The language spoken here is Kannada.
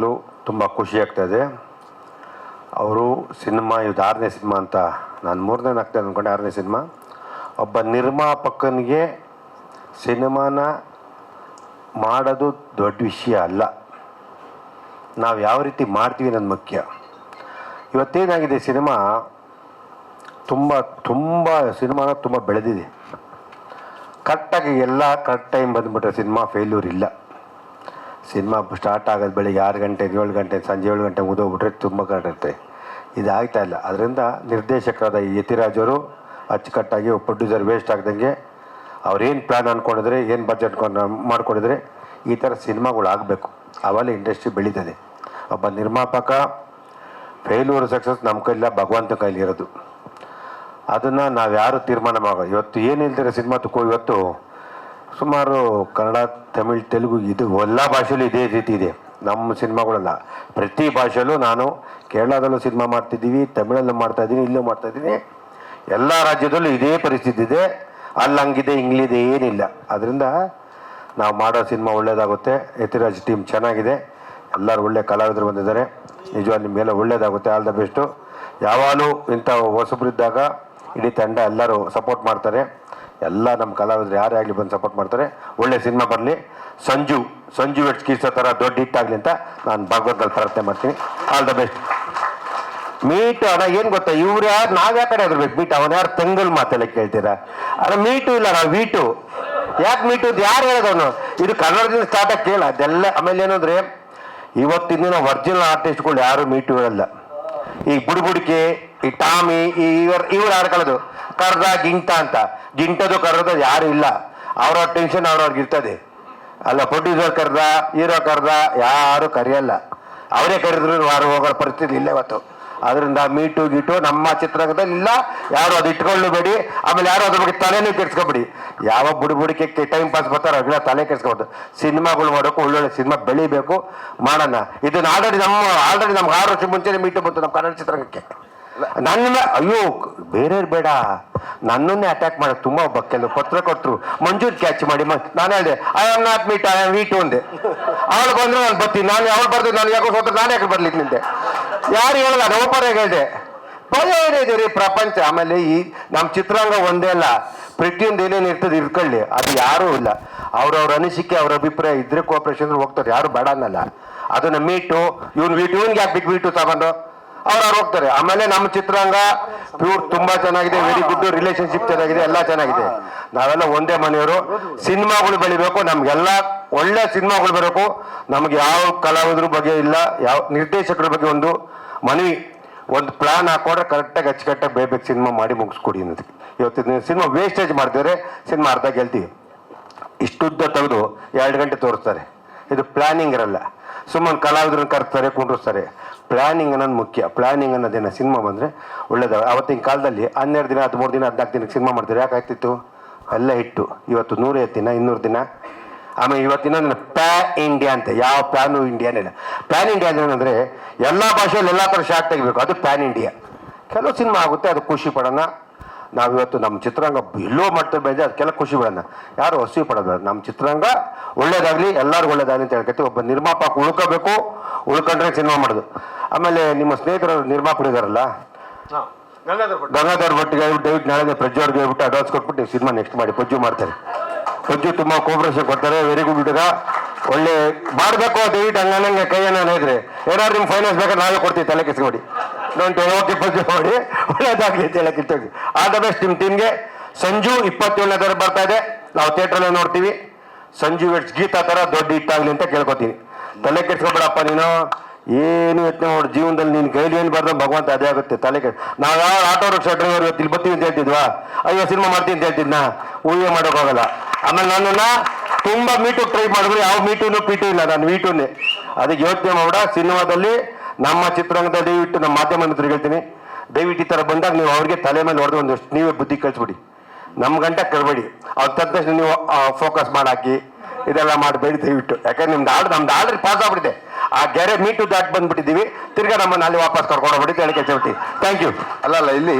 ನಿಜವಾಗ್ಲೂ ತುಂಬ ಖುಷಿ ಆಗ್ತಾಯಿದೆ ಅವರು ಸಿನಿಮಾ ಇದು ಆರನೇ ಸಿನಿಮಾ ಅಂತ ನಾನು ಮೂರನೇ ಆಗ್ತದೆ ಅಂದ್ಕೊಂಡೆ ಆರನೇ ಸಿನಿಮಾ. ಒಬ್ಬ ನಿರ್ಮಾಪಕನಿಗೆ ಸಿನಿಮಾನ ಮಾಡೋದು ದೊಡ್ಡ ವಿಷಯ ಅಲ್ಲ. ನಾವು ಯಾವ ರೀತಿ ಮಾಡ್ತೀವಿ ನನ್ನ ಮುಖ್ಯ. ಇವತ್ತೇನಾಗಿದೆ ಸಿನಿಮಾ? ತುಂಬ ತುಂಬ ಸಿನಿಮಾನ ತುಂಬ ಬೆಳೆದಿದೆ. ಕರೆಕ್ಟಾಗಿ ಎಲ್ಲ ಕರೆಕ್ಟ್ ಟೈಮ್ ಬಂದುಬಿಟ್ರೆ ಸಿನಿಮಾ ಫೇಲ್ಯೂರ್ ಇಲ್ಲ. ಸಿನಿಮಾ ಸ್ಟಾರ್ಟ್ ಆಗೋದು ಬೆಳಿಗ್ಗೆ ಆರು ಗಂಟೆ, ಏಳು ಗಂಟೆ, ಸಂಜೆ ಏಳು ಗಂಟೆ ಮುಗಿದೋಗ್ಬಿಟ್ರೆ ತುಂಬ ಕರೆಕ್ಟ್ ಇದು ಆಗ್ತಾ ಇಲ್ಲ. ಅದರಿಂದ ನಿರ್ದೇಶಕರಾದ ಈ ಯತಿರಾಜ್ ಅವರು ಅಚ್ಚುಕಟ್ಟಾಗಿ ಪ್ರೊಡ್ಯೂಸರ್ ವೇಸ್ಟ್ ಆಗ್ದಂಗೆ ಅವ್ರೇನು ಪ್ಲ್ಯಾನ್ ಅಂದ್ಕೊಂಡಿದ್ರೆ ಏನು ಬಜೆಟ್ ಮಾಡ್ಕೊಂಡಿದ್ರೆ ಈ ಥರ ಸಿನಿಮಾಗಳು ಆಗಬೇಕು. ಅವೆಲ್ಲ ಇಂಡಸ್ಟ್ರಿ ಬೆಳೀತದೆ. ಒಬ್ಬ ನಿರ್ಮಾಪಕ ಫೇಲ್ಯೂರ್ ಸಕ್ಸಸ್ ನಮ್ಮ ಕೈಲಿಲ್ಲ ಭಗವಂತ ಕೈಲಿರೋದು ಅದನ್ನು ನಾವು ಯಾರು ತೀರ್ಮಾನ ಮಾಡೋ ಇವತ್ತು ಏನು ಏನಿಲ್ದಿರೋ ಸಿನಿಮಾ ತಗೋ ಇವತ್ತು? ಸುಮಾರು ಕನ್ನಡ, ತಮಿಳ್, ತೆಲುಗು ಇದು ಎಲ್ಲ ಭಾಷೆಯಲ್ಲೂ ಇದೇ ರೀತಿ ಇದೆ. ನಮ್ಮ ಸಿನಿಮಾಗಳೆಲ್ಲ. ಪ್ರತಿ ಭಾಷೆಯಲ್ಲೂ ನಾನು ಕೇರಳದಲ್ಲೂ ಸಿನಿಮಾ ಮಾಡ್ತಿದ್ದೀವಿ, ತಮಿಳಲ್ಲೂ ಮಾಡ್ತಾ ಇದ್ದೀನಿ, ಇಲ್ಲೂ ಮಾಡ್ತಾ ಇದ್ದೀನಿ. ಎಲ್ಲ ರಾಜ್ಯದಲ್ಲೂ ಇದೇ ಪರಿಸ್ಥಿತಿ ಇದೆ. ಅಲ್ಲಿ ಹಂಗಿದೆ ಇಂಗ್ಲಿದೆ ಏನಿಲ್ಲ. ಅದರಿಂದ ನಾವು ಮಾಡೋ ಸಿನಿಮಾ ಒಳ್ಳೇದಾಗುತ್ತೆ. ಯತಿರಾಜ್ ಟೀಮ್ ಚೆನ್ನಾಗಿದೆ. ಎಲ್ಲರೂ ಒಳ್ಳೆ ಕಲಾವಿದರು ಬಂದಿದ್ದಾರೆ. ನಿಜವಾಗಿ ನಿಮಗೆಲ್ಲ ಒಳ್ಳೇದಾಗುತ್ತೆ. All the best. ಯಾವಾಗಲೂ ಇಂಥ ಹೊಸಬ್ರಿದ್ದಾಗ ಇಡೀ ತಂಡ ಎಲ್ಲರೂ ಸಪೋರ್ಟ್ ಮಾಡ್ತಾರೆ. ಎಲ್ಲ ನಮ್ಮ ಕಲಾವಿದರು ಯಾರೇ ಆಗಲಿ ಬಂದು ಸಪೋರ್ಟ್ ಮಾಡ್ತಾರೆ. ಒಳ್ಳೆ ಸಿನಿಮಾ ಬರಲಿ ಸಂಜು ಸಂಜು ವೆಟ್ಸ್ ಕೀಸೋ ಥರ ದೊಡ್ಡ ಹಿಟ್ ಆಗಲಿ ಅಂತ ನಾನು ಭಾಗವತದಲ್ಲಿ ಪ್ರಾರ್ಥನೆ ಮಾಡ್ತೀನಿ. ಆಲ್ ದ ಬೆಸ್ಟ್ ಮೀಟು ಅಣ್ಣ, ಏನು ಗೊತ್ತಾ? ಇವ್ರು ಯಾರು, ನಾವು ಯಾವ ಕಡೆ ಅದ್ರಬೇಕು ಮೀಟ್, ಅವನ ಯಾರು ತಂಗಲ್ ಮಾತೆಲ್ಲ ಕೇಳ್ತೀರಾ? ಅಣ್ಣ, ಮೀಟು ಇಲ್ಲ, ನಾವು ವೀಟು ಯಾಕೆ ಮೀಟು ಅಂತ ಯಾರು ಹೇಳೋದವನು? ಇದು ಕನ್ನಡದಿಂದ ಸ್ಟಾರ್ಟ್ ಆಗಿ ಕೇಳ. ಅದೆಲ್ಲ ಆಮೇಲೆ ಏನಂದ್ರೆ ಇವತ್ತಿನ ಒರಿಜಿನಲ್ ಆರ್ಟಿಸ್ಟ್ಗಳು ಯಾರು ಮೀಟು ಹೇಳಲ್ಲ. ಈ ಬುಡುಬುಡಿಕೆ ಈ ಟಾಮಿ ಇವ್ರ ಇವ್ರು ಆಡ್ಕೊಳ್ಳೋದು ಕರ್ದ ಗಿಂಟ ಅಂತ. ಗಿಂಟದು ಕರೆದ ಯಾರು ಇಲ್ಲ. ಅವ್ರವ್ರ ಟೆನ್ಷನ್ ಅವ್ರವ್ರಿಗೆ ಇರ್ತದೆ. ಅಲ್ಲ ಪ್ರೊಡ್ಯೂಸರ್ ಕರ್ದ, ಹೀರೋ ಕರ್ದ, ಯಾರು ಕರೆಯಲ್ಲ. ಅವರೇ ಕರೆದ್ರು ಯಾರು ಹೋಗೋ ಪರಿಸ್ಥಿತಿ ಇಲ್ಲ ಇವತ್ತು. ಅದರಿಂದ ಮೀಟು ಗೀಟು ನಮ್ಮ ಚಿತ್ರರಂಗದಲ್ಲಿ ಇಲ್ಲ. ಯಾರು ಅದು ಇಟ್ಕೊಳ್ಳಬೇಡಿ. ಆಮೇಲೆ ಯಾರು ಅದ್ರ ಬಗ್ಗೆ ತಲೆನೂ ಕೆಡ್ಸ್ಕೊಬೇಡಿ. ಯಾವ ಬುಡುಬುಡಿಕೆ ಟೈಮ್ ಪಾಸ್ ಬರ್ತಾರೋ ಅದನ್ನ ತಲೆ ಕೆಡ್ಸ್ಕೊಬೋದು. ಸಿನಿಮಾಗಳು ಮಾಡೋಕ್ಕೂ ಒಳ್ಳೊಳ್ಳೆ ಸಿನಿಮಾ ಬೆಳಿಬೇಕು. ಮಾಡೋಣ. ಇದನ್ನು ಆಲ್ರೆಡಿ ನಮ್ಮ ಆಲ್ರೆಡಿ ನಮ್ಗೆ ಆರು ವರ್ಷ ಮುಂಚೆನೇ ಮೀಟು ಬಂತು ನಮ್ಮ ಕನ್ನಡ ಚಿತ್ರರಂಗಕ್ಕೆ. ನನ್ನ ಅಯ್ಯೋ ಬೇರೆ ಬೇಡ. ನನ್ನನ್ನೇ ಅಟ್ಯಾಕ್ ಮಾಡೋದು ತುಂಬಾ ಒಬ್ಬ ಕೆಲವು ಪತ್ರ ಕೊಟ್ಟರು ಮಂಜೂರ್ ಕ್ಯಾಚ್ ಮಾಡಿ ನಾನು ಹೇಳಿದೆ I am not meat I am wheat ಅಂದೆ. ಅವಳು ಬಂದ್ರೆ ನಾನು ಬರ್ತೀನಿ. ನಾನು ಅವಳು ಬರ್ತೀನಿ? ನಾನು ಯಾಕೋ ಸೋತ್ರ ನಾನು ಯಾಕೆ ಬರ್ಲಿಕ್ಕೆ ನಿಂತೆ? ಯಾರು ಹೇಳಲ್ಲ ನಾನು ಓಪನ್ ಹೇಳಿದೆ. ಏನಿದೆ ರೀ ಪ್ರಪಂಚ? ಆಮೇಲೆ ಈ ನಮ್ಮ ಚಿತ್ರಾಂಗ ಒಂದೇ ಅಲ್ಲ. ಪ್ರತಿಯೊಂದು ಏನೇನು ಇರ್ತದೆ ಇರ್ಕೊಳ್ಳಿ ಅದು ಯಾರೂ ಇಲ್ಲ. ಅವ್ರವ್ರ ಅನಿಸಿಕೆ, ಅವ್ರ ಅಭಿಪ್ರಾಯ ಇದ್ರೆ ಕೋಪರೇಷನ್ ಹೋಗ್ತಾರೆ. ಯಾರು ಬೇಡ ಅನ್ನಲ್ಲ. ಅದನ್ನ ಮೀಟು ಇವ್ನು ವೀಟು ಇವ್ನಿಗೆ ಯಾಕೆ ಬಿಟ್ಟು ವೀಟು ತಗೊಂಡು? ಅವ್ರು ಅವ್ರು ಹೋಗ್ತಾರೆ. ಆಮೇಲೆ ನಮ್ಮ ಚಿತ್ರರಂಗ ಪ್ಯೂರ್ ತುಂಬಾ ಚೆನ್ನಾಗಿದೆ ವೆರಿ ಗುಡ್ ರಿಲೇಶನ್ಶಿಪ್ ಚೆನ್ನಾಗಿದೆ, ಎಲ್ಲ ಚೆನ್ನಾಗಿದೆ. ನಾವೆಲ್ಲ ಒಂದೇ ಮನೆಯವರು. ಸಿನಿಮಾಗಳು ಬೆಳಿಬೇಕು, ನಮ್ಗೆಲ್ಲ ಒಳ್ಳೆ ಸಿನಿಮಾಗಳು ಬರಬೇಕು. ನಮ್ಗೆ ಯಾವ ಕಲಾವಿದ್ರ ಬಗ್ಗೆ ಇಲ್ಲ, ಯಾವ ನಿರ್ದೇಶಕರ ಬಗ್ಗೆ ಒಂದು ಮನವಿ, ಒಂದು ಪ್ಲಾನ್ ಹಾಕೊಂಡ್ರೆ ಕರೆಕ್ಟಾಗಿ ಅಚ್ಚುಕಟ್ಟಾಗಿ ಬೇಬೇಕು ಸಿನಿಮಾ ಮಾಡಿ ಮುಗಿಸ್ಕೊಡಿ ಅನ್ನೋದಕ್ಕೆ ಇವತ್ತಿನ ಸಿನಿಮಾ ವೇಸ್ಟೇಜ್ ಮಾಡ್ತಿದ್ರೆ ಸಿನಿಮಾ ಅರ್ಧ ಗೆಲ್ತೀವಿ. ಇಷ್ಟುದ್ದ ತೆಗೆದು ಎರಡು ಗಂಟೆ ತೋರಿಸ್ತಾರೆ. ಇದು ಪ್ಲಾನಿಂಗ್ ಇರಲ್ಲ. ಸುಮ್ಮನೆ ಕಲಾವಿದ್ರನ್ನ ಕರ್ತಾರೆ ಕುಂಡ್ರಿಸ್ತಾರೆ. ಪ್ಲಾನಿಂಗ್ ಅನ್ನೋದು ಮುಖ್ಯ. ಪ್ಲಾನಿಂಗ್ ಅನ್ನೋದೇನು ಸಿನಿಮಾ ಬಂದರೆ ಒಳ್ಳೇದ ಅವತ್ತಿನ ಕಾಲದಲ್ಲಿ ಹನ್ನೆರಡು ದಿನ, ಹದಿಮೂರು ದಿನ, ಹದಿನಾಲ್ಕು ದಿನಕ್ಕೆ ಸಿನಿಮಾ ಮಾಡ್ತಾರೆ ಯಾಕೆ ಆಗ್ತಿತ್ತು? ಎಲ್ಲ ಹಿಟ್ಟು ಇವತ್ತು ನೂರೈವತ್ತು ದಿನ, ಇನ್ನೂರು ದಿನ. ಆಮೇಲೆ ಇವತ್ತಿನ ಪ್ಯಾ ಇಂಡಿಯಾ ಅಂತ. ಯಾವ ಪ್ಯಾನು ಇಂಡಿಯಾನೇ ಇಲ್ಲ ಪ್ಯಾನ್ ಇಂಡಿಯಾ ಏನಂದರೆ ಎಲ್ಲ ಭಾಷೆಯಲ್ಲಿ ಎಲ್ಲ ಥರ ಶಾರ್ಟ್ ತೆಗಿಬೇಕು. ಅದು ಪ್ಯಾನ್ ಇಂಡಿಯಾ ಕೆಲವು ಸಿನಿಮಾ ಆಗುತ್ತೆ, ಅದು ಖುಷಿ ಪಡೋಣ. ನಾವಿವತ್ತು ನಮ್ಮ ಚಿತ್ರರಂಗ ಎಲ್ಲೋ ಮಾಡ್ತಾ ಬೆಳೆದ ಅದಕ್ಕೆಲ್ಲ ಖುಷಿ ಬಿಡೋಣ. ಯಾರು ಹಸಿ ಪಡೋದ? ನಮ್ಮ ಚಿತ್ರರಂಗ ಒಳ್ಳೇದಾಗಲಿ ಎಲ್ಲರಿಗೂ ಒಳ್ಳೇದಾಗಲಿ ಅಂತ ಹೇಳ್ಕೈತಿ ಒಬ್ಬ ನಿರ್ಮಾಪಕ ಉಳ್ಕೋಬೇಕು ಉಳ್ಕೊಂಡ್ರೆ ಸಿನಿಮಾ ಮಾಡೋದು. ಆಮೇಲೆ ನಿಮ್ಮ ಸ್ನೇಹಿತರು ನಿರ್ಮಾಪಕರು ಇದಾರಲ್ಲ ಗಂಗಾಧರ್ ಭಟ್ಗೆ ಹೇಳ್ಬಿಟ್ಟು ದಯವಿಟ್ಟು ನಾಳೆ ಅವ್ರಿಗೆ ಹೇಳ್ಬಿಟ್ಟು ಅಡ್ವಾನ್ಸ್ ಕೊಟ್ಬಿಟ್ಟು ನೀವು ಸಿನಿಮಾ ನೆಕ್ಸ್ಟ್ ಮಾಡಿ. ಪಜ್ಜು ಮಾಡ್ತಾರೆ. ಪಜ್ಜು ತುಂಬ ಕೋಪರೇಷನ್ ಕೊಡ್ತಾರೆ. ವೆರಿ ಗುಡ್ ಹುಡುಗ. ಒಳ್ಳೆ ಮಾಡಬೇಕು ದಯವಿಟ್ಟು ಹಂಗಂಗೆ ಕೈಯನ್ನ ಇದ್ರೆ ಏನಾದ್ರು ನಿಮ್ಗೆ ಫೈನಾನ್ಸ್ ಬೇಕಾದ್ರೆ ನಾಳೆ ಕೊಡ್ತೀವಿ ತಲೆ ಕೆಸ್ಕೊಡಿ ಡೋಂಟ್ ಓಕೆ ಪೂಜೆ ಮಾಡಿ ಒಳ್ಳೇದಾಗಲಿ ಅಂತ ಹೇಳಕ್ಕೆ ಆಲ್ ದ ಬೆಸ್ಟ್ ನಿಮ್ಮ ಟೀಮ್ಗೆ ಸಂಜು ಇಪ್ಪತ್ತೇಳನೇ ತರ ಬರ್ತಾ ಇದೆ. ನಾವು ಥಿಯೇಟ್ರಲ್ಲೇ ನೋಡ್ತೀವಿ. ಸಂಜು ವೆಟ್ಸ್ ಗೀತಾ ಥರ ದೊಡ್ಡ ಹಿಟ್ಟಾಗಲಿ ಅಂತ ಕೇಳ್ಕೊತೀವಿ ತಲೆ ಕೆಡ್ಸ್ಕೊಬೇಡಪ್ಪ ನೀನು. ಏನು ಯತ್ನ ನೋಡಿ ಜೀವನದಲ್ಲಿ ನೀನು ಕೈಲಿ ಏನು ಬರ್ದ ಭಗವಂತ ಅದೇ ಆಗುತ್ತೆ. ತಲೆ ಕೆಟ್ಟ ನಾವು ಯಾವ ಆಟೋ ರಿಕ್ಷಾ ಡ್ರೈವರ್ ಇಲ್ಲಿ ಬರ್ತೀವಿ ಅಂತ ಹೇಳ್ತಿದ್ವಾ? ಅಯ್ಯೋ, ಸಿನಿಮಾ ಮಾಡ್ತೀನಿ ಅಂತ ಹೇಳ್ತಿದ್ನ? ಊಹೆ ಮಾಡೋಕ್ಕಾಗಲ್ಲ. ಆಮೇಲೆ ನನ್ನನ್ನು ತುಂಬಾ ಮೀಟು ಟ್ರೈ ಮಾಡಿದ್ರು. ಯಾವ ಮೀಟುನು ಪೀಟು ಇಲ್ಲ ನಾನು ಮೀಟೂನೇ ಅದಕ್ಕೆ ಯೋಚನೆ ಮಾಡ ಸಿನಿಮಾದಲ್ಲಿ ನಮ್ಮ ಚಿತ್ರರಂಗದ ದಯವಿಟ್ಟು ನಮ್ಮ ಮಾಧ್ಯಮ ಮಿತ್ರರಿಗೆ ಹೇಳ್ತೀನಿ. ದಯವಿಟ್ಟು ಈ ಥರ ಬಂದಾಗ ನೀವು ಅವ್ರಿಗೆ ತಲೆ ಮೇಲೆ ಹೊಡೆದು ಒಂದಷ್ಟು ನೀವೇ ಬುದ್ಧಿ ಕಳಿಸ್ಬಿಡಿ ನಮ್ಮ ಗಂಟೆ ಕರಬೇಡಿ ಅವ್ರ ತದ ತಕ್ಷಣ ನೀವು ಫೋಕಸ್ ಮಾಡಾಕಿ ಇದೆಲ್ಲ ಮಾಡಬೇಡಿ ದಯವಿಟ್ಟು. ಯಾಕಂದ್ರೆ ನಿಮ್ದು ಆರ್ಡ್ರ್ ನಮ್ದು ಆರ್ಡ್ರ್ ಪಾಸ್ ಆಗ್ಬಿಟ್ಟಿದೆ. ಆ ಗೆರೆ ಮೀಟು ದಾಟ್ ಬಂದ್ಬಿಟ್ಟಿದ್ದೀವಿ. ತಿರ್ಗಾ ನಮ್ಮನ್ನು ಅಲ್ಲಿ ವಾಪಸ್ ಕರ್ಕೊಂಡು ಹೋಗ್ಬಿಟ್ಟು ಹೇಳಿ ಥ್ಯಾಂಕ್ ಯು ಅಲ್ಲ ಅಲ್ಲ ಇಲ್ಲಿ